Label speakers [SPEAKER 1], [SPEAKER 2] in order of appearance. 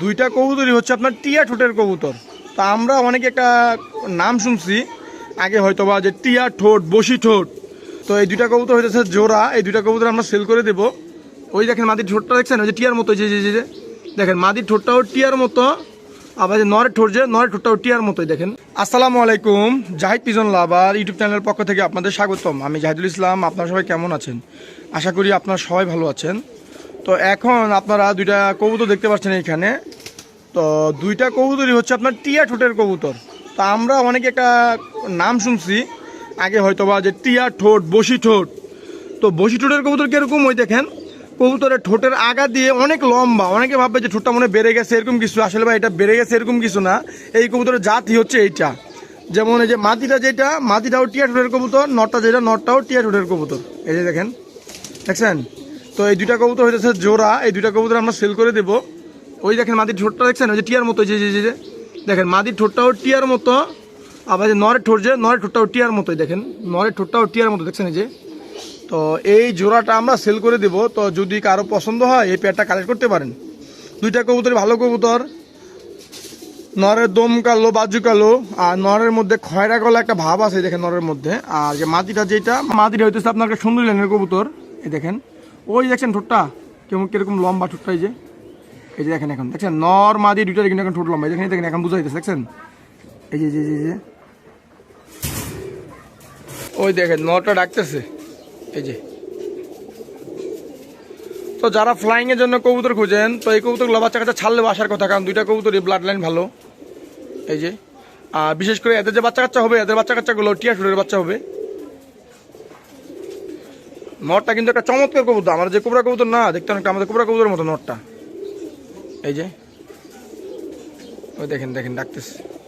[SPEAKER 1] দুইটা কবুতরই হচ্ছে আপনার টিয়া ঠোঁটের কবুতর। তা আমরা অনেকে একটা নাম শুনছি, আগে হয়তো বা যে টিয়া ঠোঁট, বসি ঠোঁট। তো এই দুইটা কবুতর হইতেছে জোড়া, এই দুইটা কবুতর আমরা সেল করে দেবো। ওই দেখেন মাদির ঠোঁটটা দেখছেন? ওই যে টিয়ার মতো যে যে যে। দেখেন, মাদির ঠোঁটটাও টিয়ার মতো, আবার যে নরের ঠোঁট যে, নরের ঠোঁটটাও টিয়ার মতোই, দেখেন। আসসালামু আলাইকুম, জাহিদ পিজন লাভার ইউটিউব চ্যানেলের পক্ষ থেকে আপনাদের স্বাগতম। আমি জাহিদুল ইসলাম, আপনারা সবাই কেমন আছেন? আশা করি আপনারা সবাই ভালো আছেন। তো এখন আপনারা দুইটা কবুতর দেখতে পাচ্ছেন এখানে তো দুইটা কবুতরই হচ্ছে আপনার টিয়া ঠোঁটের কবুতর। তা আমরা অনেকে একটা নাম শুনছি, আগে হয়তো বা যে টিয়া ঠোঁট, বসি ঠোঁট। তো বসি ঠোঁটের কবুতর কীরকম ওই দেখেন? কবুতরের ঠোঁটের আগা দিয়ে অনেক লম্বা, অনেকে ভাববে যে ঠোঁটটা মনে বেড়ে গেছে, এরকম কিছু। আসলে ভাই, এটা বেড়ে গেছে এরকম কিছু না। এই কবুতরের জাতই হচ্ছে এইটা। যেমন এই যে মাটিটা যেটা, মাটিটাও টিয়া ঠোঁটের কবুতর, নটটা যেটা, নটটাও টিয়া ঠোঁটের কবুতর। এই যে দেখেন, দেখছেন? তো এই দুইটা কবুতর হইতেছে জোড়া। এই দুইটা কবুতর আমরা সেল করে দেবো। ওই দেখেন মাদির ঠোঁটটা দেখছেন? ওই যে টিয়ার মতো যে যে যে। দেখেন, মাদির ঠোঁটটাও টিয়ার মতো। আবার যে নরের ঠোঁট যে, নরের ঠোঁটটাও টিয়ার মতোই, দেখেন। নরের ঠোঁটটাও টিয়ার মতো, দেখছেন এই যে। তো এই জোড়াটা আমরা সেল করে দেব। তো যদি কারও পছন্দ হয়, এই পেয়ারটা কালেক্ট করতে পারেন। দুইটা কবুতর ভালো কবুতর। নরের দম কালো, বাজু কালো, আর নরের মধ্যে খয়রা গলা একটা ভাব আছে দেখেন নরের মধ্যে। আর যে মাটিটা যেটা মাটিটা হইতেছে আপনার একটা সুন্দর লাইনের কবুতর, এই দেখেন। ওই দেখছেন ঠোঁটটা? কেমন কীরকম লম্বা ঠোঁটটা এই যে? এই যে দেখেন এখন। দেখছেন? নর মাদি দুইটার কিন্তু এখন ঠোঁট লম্বা। দেখেন দেখেন, এখন বুঝাইতেছে দেখছেন? এই যে যে যে ওই দেখেন, নরটা ডাকতেছে। এই যে। তো যারা ফ্লাইং এর জন্য কবুতর খুঁজেন, তো এই কবুতরগুলো বাচ্চা কাচ্চা ছাড়লে আসার কথা, কারণ দুইটা কবুতরই ব্লাড লাইন ভালো। এই যে। আর বিশেষ করে এদের যে বাচ্চা কাচ্চা হবে, এদের বাচ্চা কাচ্চাগুলো টিয়া শুটের বাচ্চা হবে। নটটা কিন্তু একটা চমৎকার কবুতর। আমার যে কোবরা কবুতর না, দেখতে অনেকটা আমাদের কোবরা কবুতরের মতো নটটা। এই যে, ওই দেখেন দেখেন, ডাকতেছে।